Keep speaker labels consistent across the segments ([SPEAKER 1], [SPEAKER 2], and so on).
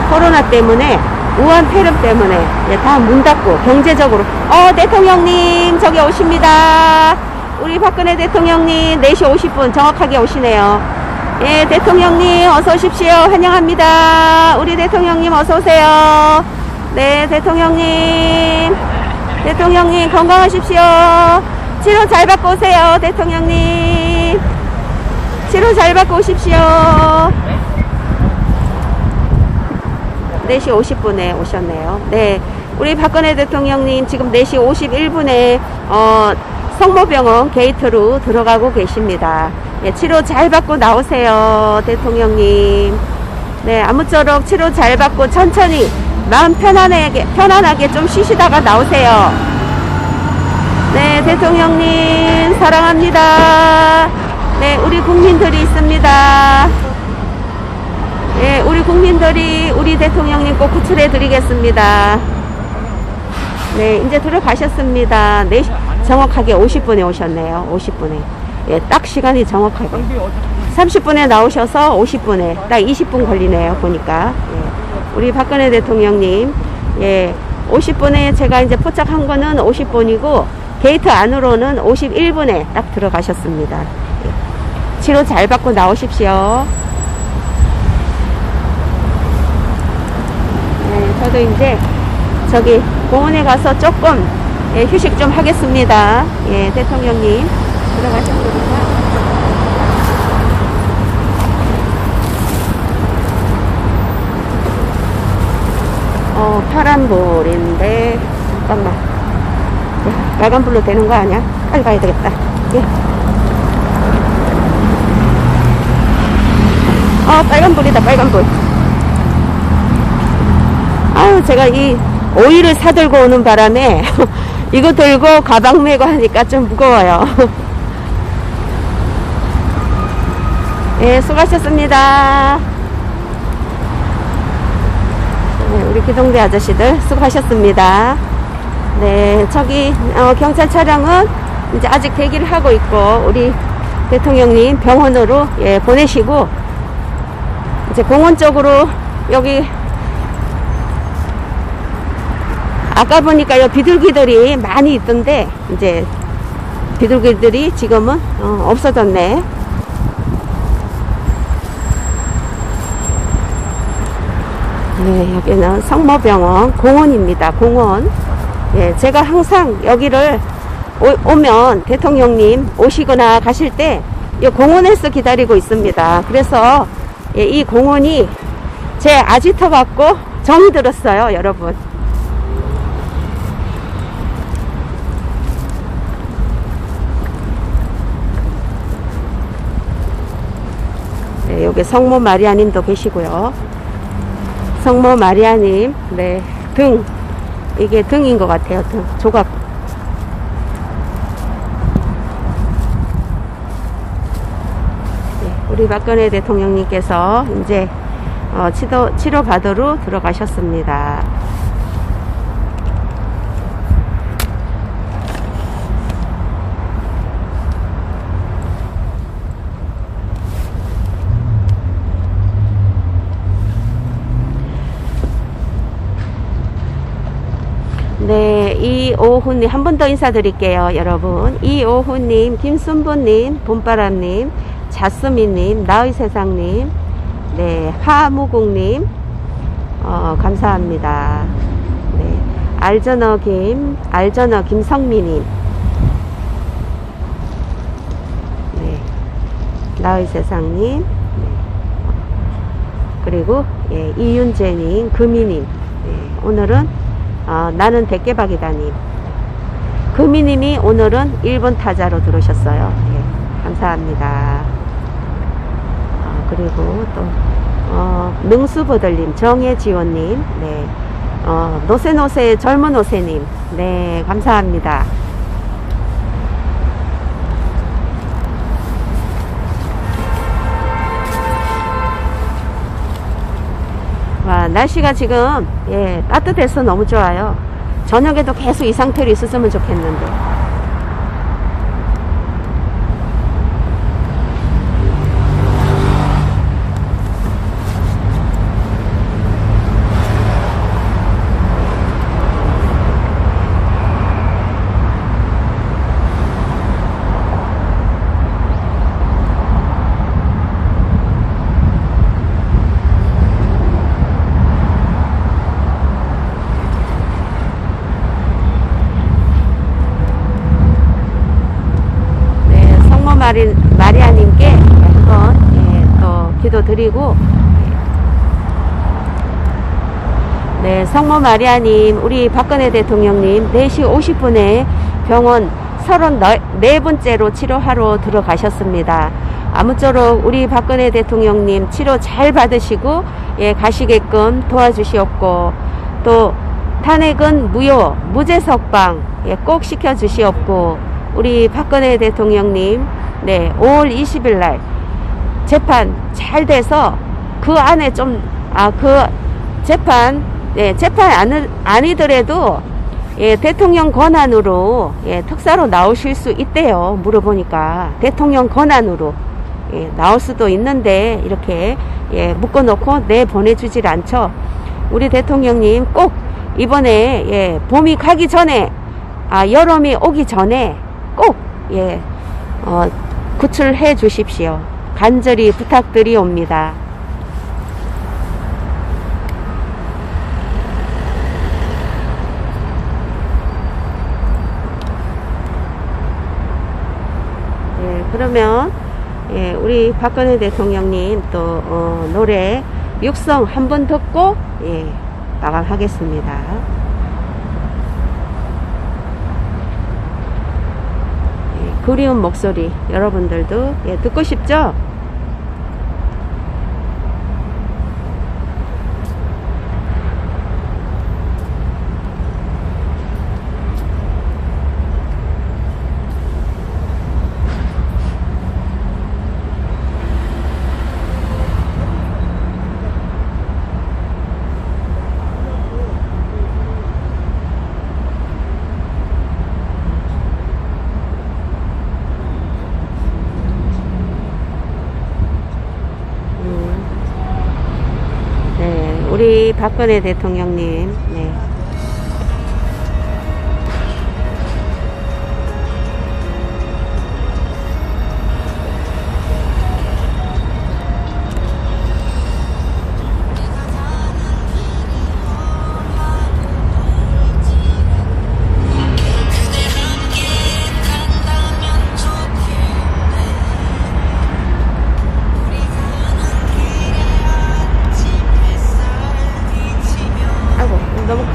[SPEAKER 1] 예, 코로나 때문에 우한 폐렴 때문에 예, 다문 닫고 경제적으로 어 대통령님 저기 오십니다. 우리 박근혜 대통령님 4시 50분 정확하게 오시네요. 예 대통령님 어서 오십시오. 환영합니다. 우리 대통령님 어서 오세요. 네 대통령님 대통령님 건강하십시오. 치료 잘 받고 오세요 대통령님. 치료 잘 받고 오십시오. 4시 50분에 오셨네요. 네. 우리 박근혜 대통령님 지금 4시 51분에, 어, 성모병원 게이트로 들어가고 계십니다. 예, 치료 잘 받고 나오세요. 대통령님. 네, 아무쪼록 치료 잘 받고 천천히 마음 편안하게, 편안하게 좀 쉬시다가 나오세요. 네, 대통령님, 사랑합니다. 네, 우리 국민들이 있습니다. 국민들이 우리 대통령님 꼭 구출해 드리겠습니다. 네, 이제 들어가셨습니다. 네, 정확하게 50분에 오셨네요. 50분에. 예, 딱 시간이 정확하게. 30분에 나오셔서 50분에 딱 20분 걸리네요. 보니까. 예, 우리 박근혜 대통령님, 예, 50분에 제가 이제 포착한 거는 50분이고, 게이트 안으로는 51분에 딱 들어가셨습니다. 예, 치료 잘 받고 나오십시오. 네, 저도 이제 저기 공원에 가서 조금 예, 휴식 좀 하겠습니다. 예, 대통령님 들어가셨습니다. 어, 파란불인데 잠깐만. 예, 빨간 불로 되는 거 아니야? 빨리 가야 되겠다. 예. 어, 빨간 불이다, 빨간 불. 아유, 제가 이 오일을 사들고 오는 바람에 이거 들고 가방 메고 하니까 좀 무거워요. 예, 수고하셨습니다. 네, 우리 기동대 아저씨들 수고하셨습니다. 네, 저기 어, 경찰 차량은 이제 아직 대기를 하고 있고 우리 대통령님 병원으로 예, 보내시고 이제 공원 쪽으로 여기 아까 보니까 요 비둘기들이 많이 있던데 이제 비둘기들이 지금은 어, 없어졌네. 네, 여기는 성모병원 공원입니다. 공원. 예, 제가 항상 여기를 오, 면 대통령님 오시거나 가실 때 이 공원에서 기다리고 있습니다. 그래서 예, 이 공원이 제 아지터 같고 정이 들었어요, 여러분. 네, 여기 성모 마리아님도 계시고요. 성모 마리아님, 네, 등. 이게 등인 것 같아요, 등. 조각. 네, 우리 박근혜 대통령님께서 이제 어, 치료, 치료 받으러 들어가셨습니다. 네, 이오훈님, 한 번 더 인사드릴게요, 여러분. 이오훈님, 김순부님, 봄바람님, 자스미님, 나의 세상님, 네, 화무국님, 어, 감사합니다. 네, 알전어 김, 알전어 김성미님, 네, 나의 세상님, 네, 그리고, 예, 이윤재님, 금이님, 네, 오늘은 어, 나는 대깨박이다님. 금이님이 오늘은 1번 타자로 들어오셨어요. 예, 감사합니다. 어, 그리고 또, 어, 능수버들님, 정혜지원님, 네. 어, 노세노세 젊은 노세님, 네, 감사합니다. 와, 날씨가 지금, 예, 따뜻해서 너무 좋아요. 저녁에도 계속 이 상태로 있었으면 좋겠는데. 그리고 네, 성모 마리아님, 우리 박근혜 대통령님 4시 50분에 병원 34번째로 치료하러 들어가셨습니다. 아무쪼록 우리 박근혜 대통령님 치료 잘 받으시고 예, 가시게끔 도와주시옵고 또 탄핵은 무효, 무죄 석방 예, 꼭 시켜주시옵고 우리 박근혜 대통령님 네, 5월 20일 날 재판 잘 돼서 그 안에 좀, 아, 그 재판, 예, 재판 아니, 아니더라도, 예, 대통령 권한으로, 예, 특사로 나오실 수 있대요. 물어보니까. 대통령 권한으로, 예, 나올 수도 있는데, 이렇게, 예, 묶어놓고 내 보내주질 않죠. 우리 대통령님 꼭 이번에, 예, 봄이 가기 전에, 아, 여름이 오기 전에 꼭, 예, 어, 구출해 주십시오. 간절히 부탁드리옵니다. 예, 그러면 예, 우리 박근혜 대통령님 또 어, 노래 육성 한 번 듣고 예, 마감하겠습니다. 예, 그리운 목소리 여러분들도 예, 듣고 싶죠? 음. 네, 우리 박근혜 대통령님, 네.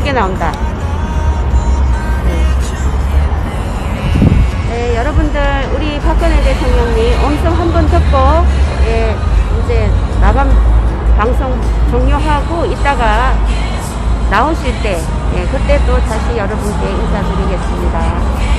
[SPEAKER 1] 크게 나온다. 네. 네, 여러분들, 우리 박근혜 대통령님 음성 한번 듣고, 예, 이제 마감 방송 종료하고 있다가 나오실 때, 예, 그때 또 다시 여러분께 인사드리겠습니다.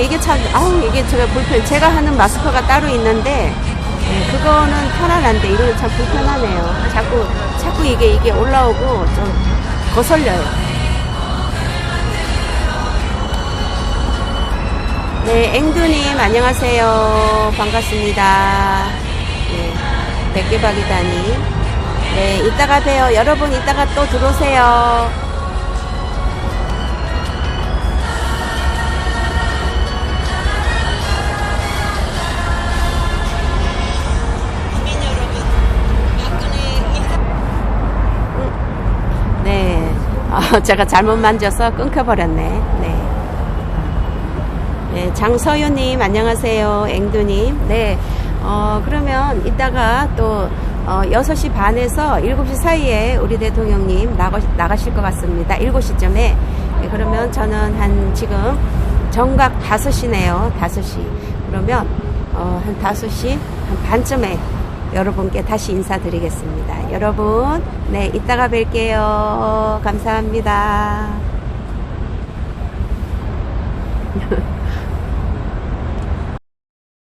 [SPEAKER 1] 이게 참 아우 이게 제가 불편 제가 하는 마스크가 따로 있는데 예, 그거는 편안한데 이거 참 불편하네요. 자꾸 자꾸 이게 이게 올라오고 좀 거슬려요. 네 앵두님 안녕하세요. 반갑습니다. 네, 백개박이다니 네 이따가 봬요. 여러분 이따가 또 들어오세요 네. 아, 제가 잘못 만져서 끊겨버렸네. 네. 네, 장서윤님, 안녕하세요. 앵두님. 네. 어, 그러면 이따가 또, 어, 6시 반에서 7시 사이에 우리 대통령님 나가, 나가실 것 같습니다. 7시쯤에. 네, 그러면 저는 한 지금 정각 5시네요. 5시. 그러면, 어, 한 5시, 한 반쯤에 여러분께 다시 인사드리겠습니다. 여러분, 네, 이따가 뵐게요. 감사합니다.